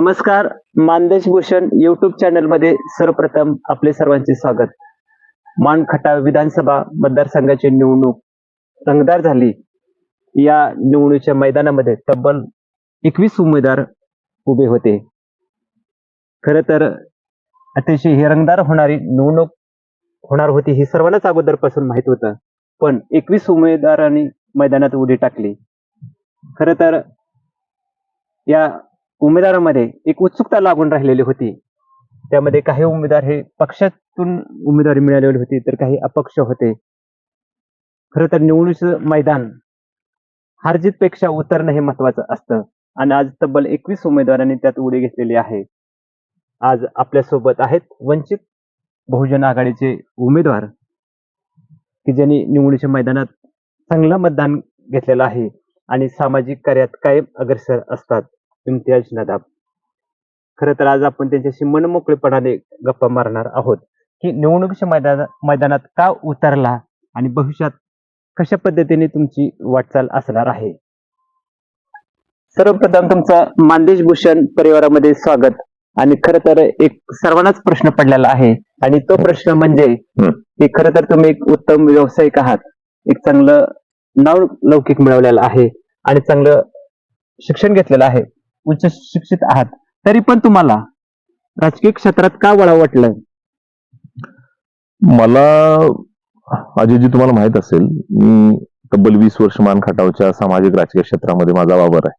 नमस्कार मानदेश भूषण युट्यूब चॅनलमध्ये सर्वप्रथम आपले सर्वांचे स्वागत. मानखटा विधानसभा मतदारसंघाची निवडणूक रंगदार झाली. या निवडणुकीच्या मैदानामध्ये तब्बल एकवीस उमेदवार उभे होते. खर तर अतिशय ही रंगदार होणारी निवडणूक होणार होती ही सर्वांनाच अगोदरपासून माहीत होतं. पण एकवीस उमेदवारांनी मैदानात उडी टाकली. खर तर या उमेदवारांमध्ये एक उत्सुकता लागून राहिलेली होती. त्यामध्ये काही उमेदवार हे पक्षातून उमेदवारी मिळालेली होती तर काही अपक्ष होते. खरं तर निवडणुकीचं मैदान हारजीत पेक्षा उतरणं हे महत्वाचं असतं. आणि आज तब्बल एकवीस उमेदवारांनी त्यात उडी घेतलेली आहे. आज आपल्यासोबत आहेत वंचित बहुजन आघाडीचे उमेदवार की ज्यांनी निवडणुकीच्या मैदानात चांगलं मतदान घेतलेलं आहे. आणि सामाजिक कार्यात कायम अग्रेसर असतात. इम्तियाज नदाब खरं तर आज आपण त्यांच्याशी मनमोकळेपणाने गप्पा मारणार आहोत. की निवडणुकीच्या मैदाना मैदानात का उतरला आणि भविष्यात कशा पद्धतीने तुमची वाटचाल असणार आहे? सर्वप्रथम तुमचं मानदेश भूषण परिवारामध्ये स्वागत. आणि खरं तर एक सर्वांनाच प्रश्न पडलेला आहे. आणि तो प्रश्न म्हणजे की खरं तर तुम्ही एक उत्तम व्यावसायिक आहात. एक चांगलं नाव लौकिक मिळवलेलं आहे. आणि चांगलं शिक्षण घेतलेलं आहे. उच्च शिक्षित आहात. तरी पण तुम्हाला राजकीय क्षेत्रात का वळा वाटलं मला अजयजी तुम्हाला माहीत असेल मी तब्बल वीस वर्ष मान खटावच्या सामाजिक राजकीय क्षेत्रामध्ये माझा वावर आहे.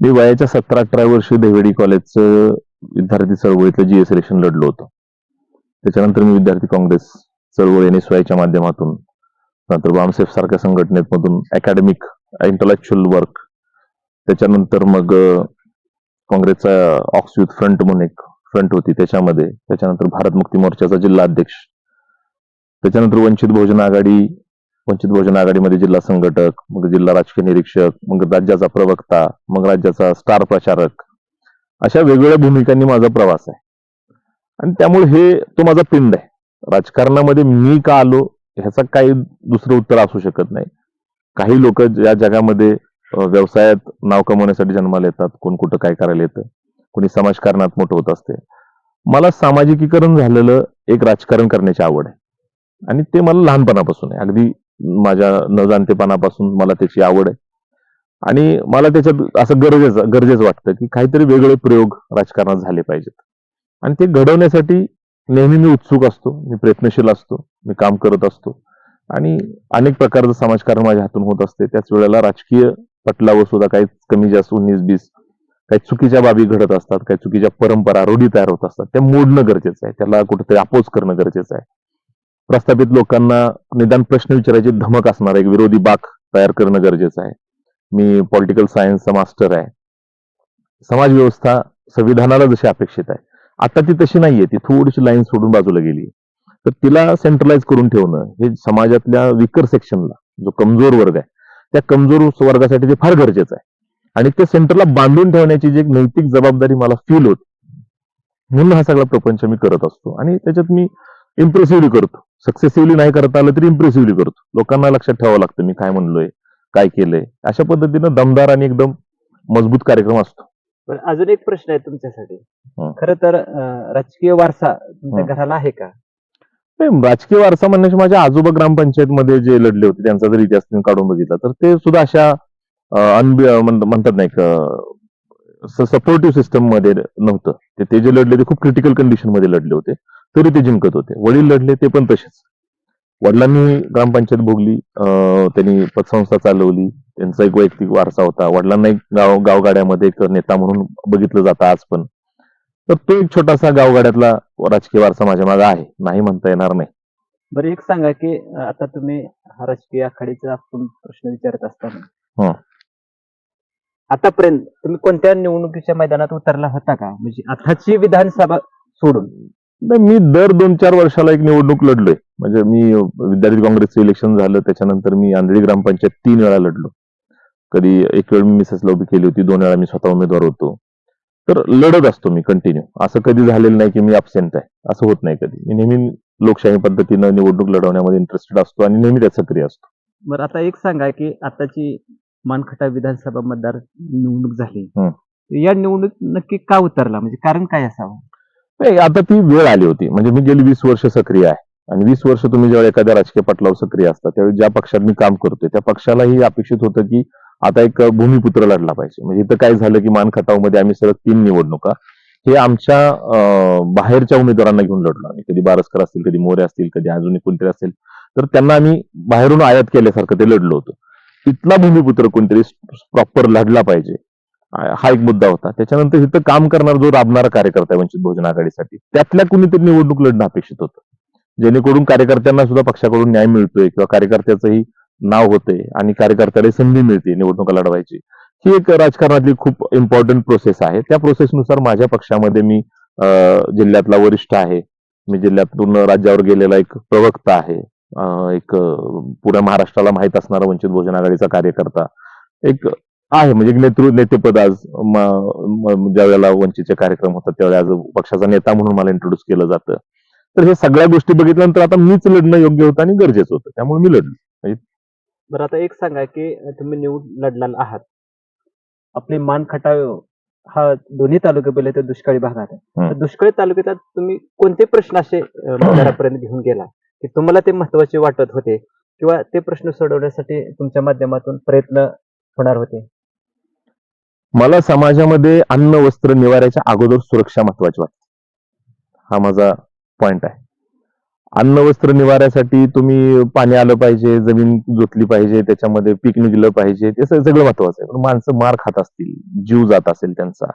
मी वयाच्या सतरा अठरा वर्षी देवेडी कॉलेजचं विद्यार्थी चळवळीतलं जी एस इलेक्शन लढलो होतो. त्याच्यानंतर मी विद्यार्थी काँग्रेस चळवळ एन एस वायच्या माध्यमातून नंतर बामसेफ सारख्या संघटनेमधून अकॅडमिक इंटलेक्च्युअल वर्क त्याच्यानंतर मग काँग्रेसचा ऑक्स युथ फ्रंट म्हणून एक फ्रंट होती त्याच्यामध्ये. त्याच्यानंतर भारत मुक्ती मोर्चाचा जिल्हा अध्यक्ष. त्याच्यानंतर वंचित बहुजन आघाडी वंचित बहुजन आघाडीमध्ये जिल्हा संघटक मग जिल्हा राजकीय निरीक्षक मग राज्याचा प्रवक्ता मग राज्याचा स्टार प्रचारक. अशा वेगवेगळ्या भूमिकांनी माझा प्रवास आहे. आणि त्यामुळे हे तो माझा पिंड आहे. राजकारणामध्ये मी का आलो ह्याचा काही दुसरं उत्तर असू शकत नाही. काही लोक या जगामध्ये व्यवसायात नाव कमवण्यासाठी जन्माला येतात. कोण कुठं काय करायला येतं. कोणी समाजकारणात मोठं होत असते. मला सामाजिकीकरण झालेलं एक राजकारण करण्याची आवड आहे. आणि ते मला लहानपणापासून आहे. अगदी माझ्या न जाणतेपणापासून मला त्याची आवड आहे. आणि मला त्याच्यात असं गरजेचं गरजेचं वाटतं की काहीतरी वेगळे प्रयोग राजकारणात झाले पाहिजेत. आणि ते घडवण्यासाठी नेहमी मी उत्सुक असतो. मी प्रयत्नशील असतो. मी काम करत असतो. आणि अनेक प्रकारचं समाजकारण माझ्या हातून होत असते. त्याच वेळेला राजकीय पटलावर सुद्धा काही कमी जास्त उन्नीस बीस काही चुकीच्या बाबी घडत असतात काही चुकीच्या परंपरा रूढी तयार होत असतात त्या मोडणं गरजेचं आहे त्याला कुठेतरी अपोज करणं गरजेचं आहे. प्रस्थापित लोकांना निदान प्रश्न विचारायची धमक असणार एक विरोधी बाक तयार करणं गरजेचं आहे. मी पॉलिटिकल सायन्सचा मास्टर आहे. समाज व्यवस्था संविधानाला जशी अपेक्षित आहे आता ती तशी नाहीये ती थोडीशी लाईन सोडून बाजूला गेली तर तिला सेंट्रलाइज करून ठेवणं हे समाजातल्या विकर सेक्शनला जो कमजोर वर्ग आहे त्या कमजोर वर्गासाठी ते फार गरजेचं आहे. आणि ते सेंटरला बांधून ठेवण्याची जी एक नैतिक जबाबदारी मला फील होत म्हणून हा सगळा प्रपंच मी करत असतो. आणि त्याच्यात मी इम्प्रेसिव्हली करतो. सक्सेसिव्हली नाही करता आलं तरी इम्प्रेसिव्हली करतो. लोकांना लक्षात ठेवावं लागतं मी काय म्हणलोय काय केलंय. अशा पद्धतीनं दमदार आणि एकदम मजबूत कार्यक्रम असतो. पण अजून एक प्रश्न आहे तुमच्यासाठी. खर तर राजकीय वारसा तुमच्या. घराला आहे का? नाही, राजकीय वारसा म्हणण्याचे माझ्या आजोबा ग्रामपंचायतमध्ये जे लढले होते त्यांचा जर इतिहास तुम्ही काढून बघितला तर ते सुद्धा अशा अनबि- म्हणतात नाही सपोर्टिव्ह सिस्टममध्ये नव्हतं. ते ते जे लढले ते खूप क्रिटिकल कंडिशनमध्ये लढले होते. तरी ते जिंकत होते. वडील लढले ते पण तसेच. वडिलांनी ग्रामपंचायत भोगली त्यांनी पतसंस्था चालवली त्यांचा एक वैयक्तिक वारसा होता. वडिलांना एक गाव गावगाड्यामध्ये एक नेता म्हणून बघितलं जातं आज पण. तर तो एक छोटासा गावगाड्यातला राजकीय वारसा माझ्या मागे आहे. नाही म्हणता येणार नाही. बरं एक सांगा की आता तुम्ही हा राजकीय आखाडीचा आपण प्रश्न विचारत असताना हं. आतापर्यंत तुम्ही कोणत्या निवडणुकीच्या मैदानात उतरला होता का? म्हणजे आताची विधानसभा सोडून. नाही मी दर दोन चार वर्षाला एक निवडणूक लढलोय. म्हणजे मी विद्यार्थी काँग्रेसचं इलेक्शन झालं त्याच्यानंतर मी आंधळी ग्रामपंचायत तीन वेळा लढलो. कधी एक वेळ मी मिसेसला उभी केली होती दोन वेळा मी स्वतः उमेदवार होतो. तर लढत असतो मी कंटिन्यू असं कधी झालेलं नाही की मी अब्सेंट आहे. असं होत नाही कधी. मी नेहमी लोकशाही पद्धतीनं निवडणूक लढवण्यामध्ये इंटरेस्टेड असतो आणि नेहमी त्यात सक्रिय असतो. बरं आता एक सांगा की आताची मानखटा विधानसभा मतदार निवडणूक झाली. हं. या निवडणूक नक्की का उतरला? म्हणजे कारण काय असावं? नाही आता ती वेळ आली होती. म्हणजे मी गेली वीस वर्ष सक्रिय आहे. आणि वीस वर्ष तुम्ही जेव्हा एखाद्या राजकीय पटलावर सक्रिय असता त्यावेळी ज्या पक्षात मी काम करतोय त्या पक्षालाही अपेक्षित होतं की आता एक भूमिपुत्र लढला पाहिजे. म्हणजे इथं काय झालं की मान खटावमध्ये आम्ही सलग तीन निवडणुका हे आमच्या बाहेरच्या उमेदवारांना घेऊन लढलो आम्ही. कधी बारसकर असतील कधी मोरे असतील कधी अजून कोणतरी असतील. तर त्यांना आम्ही बाहेरून आयात केल्यासारखं ते लढलो होतो. तिथला भूमिपुत्र कोणतरी प्रॉपर लढला पाहिजे. हा एक मुद्दा होता. त्याच्यानंतर इथं काम करणारा जो राबणारा कार्यकर्ता आहे वंचित बहुजन आघाडीसाठी त्यातल्या कुणीतरी निवडणूक लढणं अपेक्षित होतं. जेणेकरून कार्यकर्त्यांना सुद्धा पक्षाकडून न्याय मिळतोय किंवा कार्यकर्त्याचंही नाव होते आणि कार्यकर्त्याला संधी मिळते निवडणुका लढवायची. ही एक राजकारणातली खूप इम्पॉर्टंट प्रोसेस आहे. त्या प्रोसेसनुसार माझ्या पक्षामध्ये मी जिल्ह्यातला वरिष्ठ आहे. मी जिल्ह्यातून राज्यावर गेलेला एक प्रवक्ता आहे. एक पुऱ्या महाराष्ट्राला माहीत असणारा वंचित बहुजन आघाडीचा कार्यकर्ता. एक आहे म्हणजे नेतृत्व नेतेपद आज ज्या वेळेला वंचितचे कार्यक्रम होतात त्यावेळेला आज पक्षाचा नेता म्हणून मला इंट्रोड्यूस केलं जातं. तर हे सगळ्या गोष्टी बघितल्यानंतर आता मीच लढणं योग्य होतं आणि गरजेचं होतं. त्यामुळे मी लढलो. बरं आता एक सांगा की तुम्ही निवड लढलेला आहात. आपले मान खटाव हा दोन्ही तालुके पहिले तर दुष्काळी भागात आहे. तर दुष्काळी तालुक्यात तुम्ही कोणते प्रश्न असे अं, मतदारापर्यंत घेऊन गेला? की तुम्हाला ते महत्त्वाचे वाटत होते किंवा ते प्रश्न सोडवण्यासाठी तुमच्या माध्यमातून प्रयत्न होणार होते? मला समाजामध्ये अन्न वस्त्र निवाऱ्याच्या अगोदर सुरक्षा महत्वाची वाटते. हा माझा पॉइंट आहे. अन्न वस्त्र निवाऱ्यासाठी तुम्ही पाणी आलं पाहिजे जमीन जोतली पाहिजे त्याच्यामध्ये पीक निघलं पाहिजे ते सगळं महत्वाचं आहे. पण माणसं मार खात असतील जीव जात असेल त्यांचा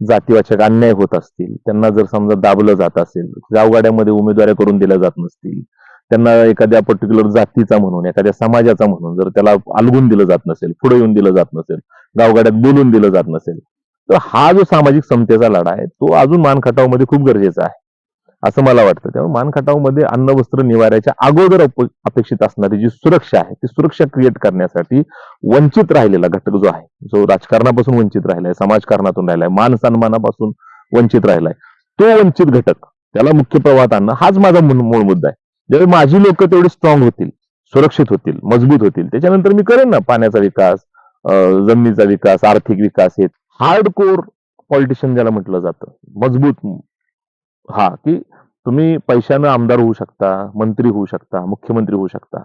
जातीवाचक अन्याय होत असतील त्यांना जर समजा दाबलं जात असेल गावगाड्यामध्ये उमेदवाऱ्या करून दिल्या जात नसतील त्यांना एखाद्या पर्टिक्युलर जातीचा म्हणून एखाद्या समाजाचा म्हणून जर त्याला अलगून दिलं जात नसेल पुढे येऊन दिलं जात नसेल गावगाड्यात बोलून दिलं जात नसेल तर हा जो सामाजिक समतेचा लढा आहे तो अजून मानखटावमध्ये खूप गरजेचा आहे. असं मला वाटतं. त्यामुळे मानखटावमध्ये अन्न वस्त्र निवाऱ्याच्या अगोदर अप- अपेक्षित असणारी जी सुरक्षा आहे ती सुरक्षा क्रिएट करण्यासाठी वंचित राहिलेला घटक जो आहे जो राजकारणापासून वंचित राहिलाय समाजकारणातून राहिलाय मान सन्मानापासून वंचित राहिलाय तो वंचित घटक त्याला मुख्य प्रवाहात आणणं हाच माझा मूळ मुद्दा आहे. ज्यावेळी माझी लोक तेवढी स्ट्रॉंग होतील सुरक्षित होतील मजबूत होतील त्याच्यानंतर मी करेन ना पाण्याचा विकास जमिनीचा विकास आर्थिक विकास हे हार्ड कोर पॉलिटिशियन ज्याला म्हटलं जातं मजबूत हा की तुम्ही पैशानं आमदार होऊ शकता मंत्री होऊ शकता मुख्यमंत्री होऊ शकता.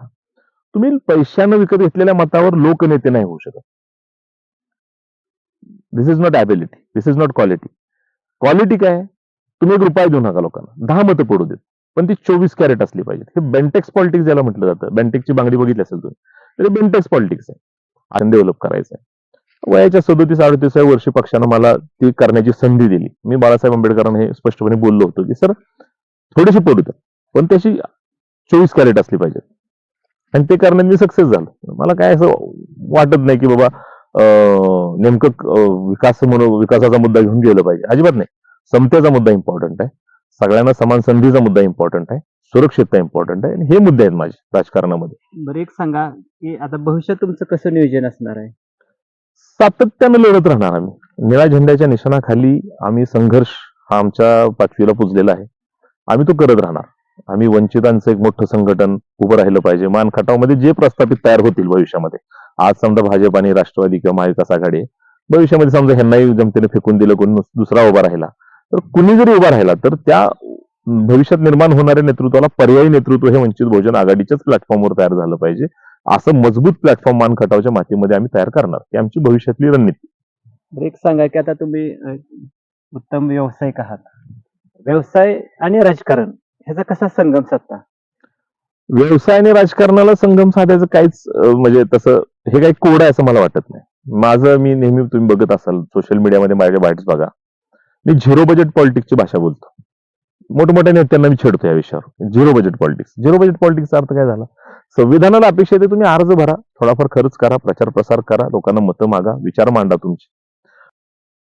तुम्ही पैशानं विकत घेतलेल्या मतावर लोकनेते नाही होऊ शकत. This is not ability this is not quality quality काय? आहे? तुम्ही एक रुपया देऊ नका लोकांना. दहा मतं पडू देत. पण ती चोवीस कॅरेट असली पाहिजे हे बेंटेक्स पॉलिटिक्स ज्याला म्हटलं जातं. बेंटेक्सची बांगडी बघितली असेल तुम्ही. तर बेंटेक्स पॉलिटिक्स आहे. आणि डेव्हलप करायचं आहे वयाच्या सदोतीस अडतीसाव्या वर्षी पक्षानं मला ती करण्याची संधी दिली. मी बाळासाहेब आंबेडकरांना हे स्पष्टपणे बोललो होतो की सर थोडीशी पडू द्या पण त्याची चोवीस कॅरेट असली पाहिजे. आणि ते करण्यात मी सक्सेस झालो. मला काय असं वाटत नाही की बाबा नेमकं विकास म्हणून विकासाचा मुद्दा घेऊन गेलं पाहिजे. अजिबात नाही. समतेचा मुद्दा इम्पॉर्टंट आहे. सगळ्यांना समान संधीचा मुद्दा इम्पॉर्टंट आहे. सुरक्षितता इम्पॉर्टंट आहे. आणि हे मुद्दे आहेत माझे राजकारणामध्ये. बरं एक सांगा की आता भविष्यात तुमचं कसं नियोजन असणार आहे? सातत्यानं लढत राहणार आम्ही. निळ्या झेंड्याच्या निशाणाखाली आम्ही संघर्ष हा आमच्या पाचवीला पुजलेला आहे. आम्ही तो करत राहणार. आम्ही वंचितांचं एक मोठं संघटन उभं राहिलं पाहिजे. मान खटावमध्ये जे प्रस्थापित तयार होतील भविष्यामध्ये. आज समजा भाजप आणि राष्ट्रवादी किंवा महाविकास आघाडी आहे. भविष्यामध्ये समजा ह्यांनाही जमतेने फेकून दिलं कोण दुसरा उभा राहिला. तर कुणी जरी उभा राहिला तर त्या भविष्यात निर्माण होणाऱ्या नेतृत्वाला पर्यायी नेतृत्व हे वंचित बहुजन आघाडीच्याच प्लॅटफॉर्मवर तयार झालं पाहिजे. असं मजबूत प्लॅटफॉर्म मान खटावच्या मातीमध्ये आम्ही तयार करणार ही आमची भविष्यातली रणनीती. बरं एक सांगा की आता तुम्ही अं, उत्तम व्यावसायिक आहात. व्यवसाय आणि राजकारण ह्याचा कसा संगम साधता? व्यवसाय आणि राजकारणाला संगम साधायचं काहीच अं, म्हणजे तसं हे काही कोड आहे असं मला वाटत नाही. माझं मी नेहमी तुम्ही बघत असाल सोशल मीडियामध्ये माझ्या बाईट्स बघा. मी झिरो बजेट पॉलिटिक्सची भाषा बोलतो. मोठमोठ्या नेत्यांना मी छेडतो या विषयावर. Zero budget politics zero budget पॉलिटिक्सचा अर्थ काय झाला? संविधानाला अपेक्षा आहे तुम्ही अर्ज भरा. थोडाफार खर्च करा प्रचार प्रसार करा लोकांना मतं मागा विचार मांडा तुमचे.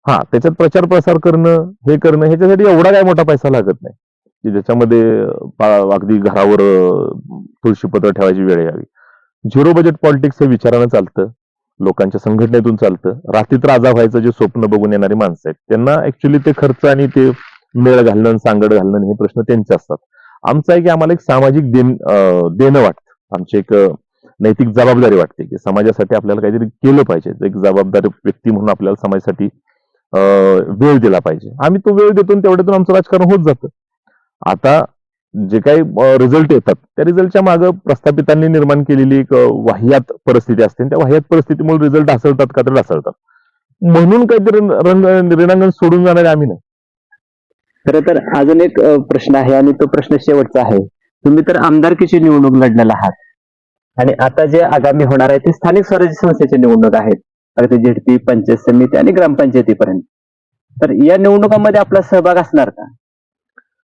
हा त्याच्यात प्रचार प्रसार करणं हे करणं ह्याच्यासाठी एवढा काय मोठा पैसा लागत नाही. की ज्याच्यामध्ये अगदी घरावर तुळशीपत्र ठेवायची वेळ यावी. झिरो बजेट पॉलिटिक्स हे विचारानं चालतं. लोकांच्या संघटनेतून चालतं. रात्रीत राजा व्हायचं जे स्वप्न बघून येणारी माणसं आहेत. त्यांना ऍक्च्युली ते खर्च आणि ते मेळ घालणं सांगड घालणं हे प्रश्न त्यांचे असतात. आमचं आहे की आम्हाला एक सामाजिक देण देणं वाटतं. आमची एक नैतिक जबाबदारी वाटते की समाजासाठी आपल्याला काहीतरी केलं पाहिजे. एक जबाबदार व्यक्ती म्हणून आपल्याला समाजासाठी वेळ दिला पाहिजे. आम्ही तो वेळ देतो तेवढ्यातून आमचं राजकारण होत जातं. आता जे काही रिझल्ट येतात त्या रिझल्टच्या मागे प्रस्थापितांनी निर्माण केलेली एक वाह्यात परिस्थिती असते आणि त्या वाह्यात परिस्थितीमुळे रिझल्ट ढासळतात का तर ढासळतात. म्हणून काहीतरी रंग रिणांगण सोडून जाणारे आम्ही नाही. खरं तर अजून एक प्रश्न आहे आणि तो प्रश्न शेवटचा आहे. तुम्ही तर आमदारकीची निवडणूक लढलेला आहात. आणि आता जे आगामी होणार आहे ते स्थानिक स्वराज्य संस्थेची निवडणूक आहेत. अगदी झेडपी पंचायत समिती आणि ग्रामपंचायतीपर्यंत. तर या निवडणुकांमध्ये आपला सहभाग असणार का?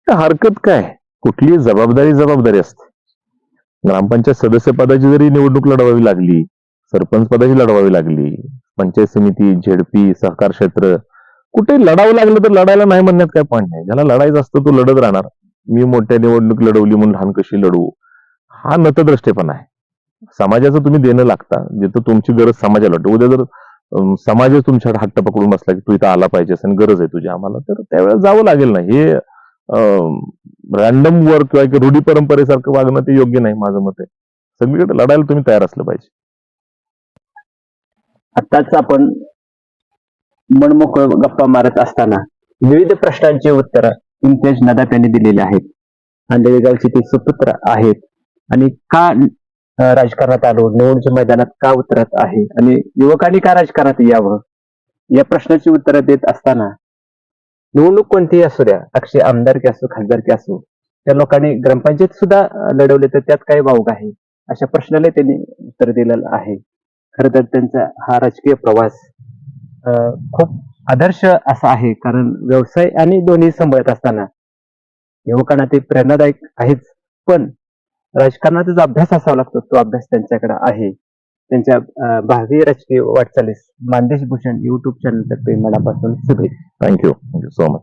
तर हरकत काय? कुठली जबाबदारी जबाबदारी असते. ग्रामपंचायत सदस्य पदाची जरी निवडणूक लढवावी लागली सरपंच पदाची लढवावी लागली पंचायत समिती झेडपी सहकार क्षेत्र कुठे लढावं लागलं तर लढायला नाही म्हणण्यात काय पॉईंट नाही. ज्याला लढायचं असतं तो लढत राहणार. मी मोठ्या निवडणूक लढवली म्हणून लहान कशी लढवू? हा नतद्रष्टेपणा आहे. समाजाचं तुम्ही देणं लागता. जिथं तुमची गरज समाजाला वाटते. उद्या जर समाजच तुमच्याकडे हट्ट पकडून बसला की तू इथं आला पाहिजे आणि गरज आहे तुझी आम्हाला तर त्यावेळेस जावं लागेल ना. हे रॅन्डम वर किंवा एक रूढी परंपरेसारखं वागणं ते योग्य नाही माझं मत आहे. सगळीकडे लढायला तुम्ही तयार असलं पाहिजे. आताच आपण मनमोकळ गप्पा मारत असताना विविध प्रश्नांची उत्तरं इम्तियाज नदाफ यांनी दिलेली आहेत. आंधळी ते सुपुत्र आहेत. आणि का राजकारणात आलो? निवडणुकीच्या मैदानात का उतरत आहे? आणि युवकांनी का राजकारणात यावं? या प्रश्नाची उत्तरं देत असताना निवडणूक कोणतीही असू द्या अक्षय आमदारकी असो खासदारकी असो त्या लोकांनी ग्रामपंचायत सुद्धा लढवले तर त्यात काय वावग आहे? अशा प्रश्नाला त्यांनी उत्तर दिलेलं आहे. खर तर त्यांचा हा राजकीय प्रवास खूप आदर्श असा आहे कारण व्यवसाय आणि दोन्ही सांभाळत असताना युवकांना ते प्रेरणादायक आहेच पण राजकारणाचा जो अभ्यास असावा लागतो तो अभ्यास त्यांच्याकडे आहे. त्यांच्या भावी राजकीय वाटचालीस. मानदेश भूषण युट्यूब चॅनल तर्फे मनापासून शुभेच्छा. Thank you thank you so much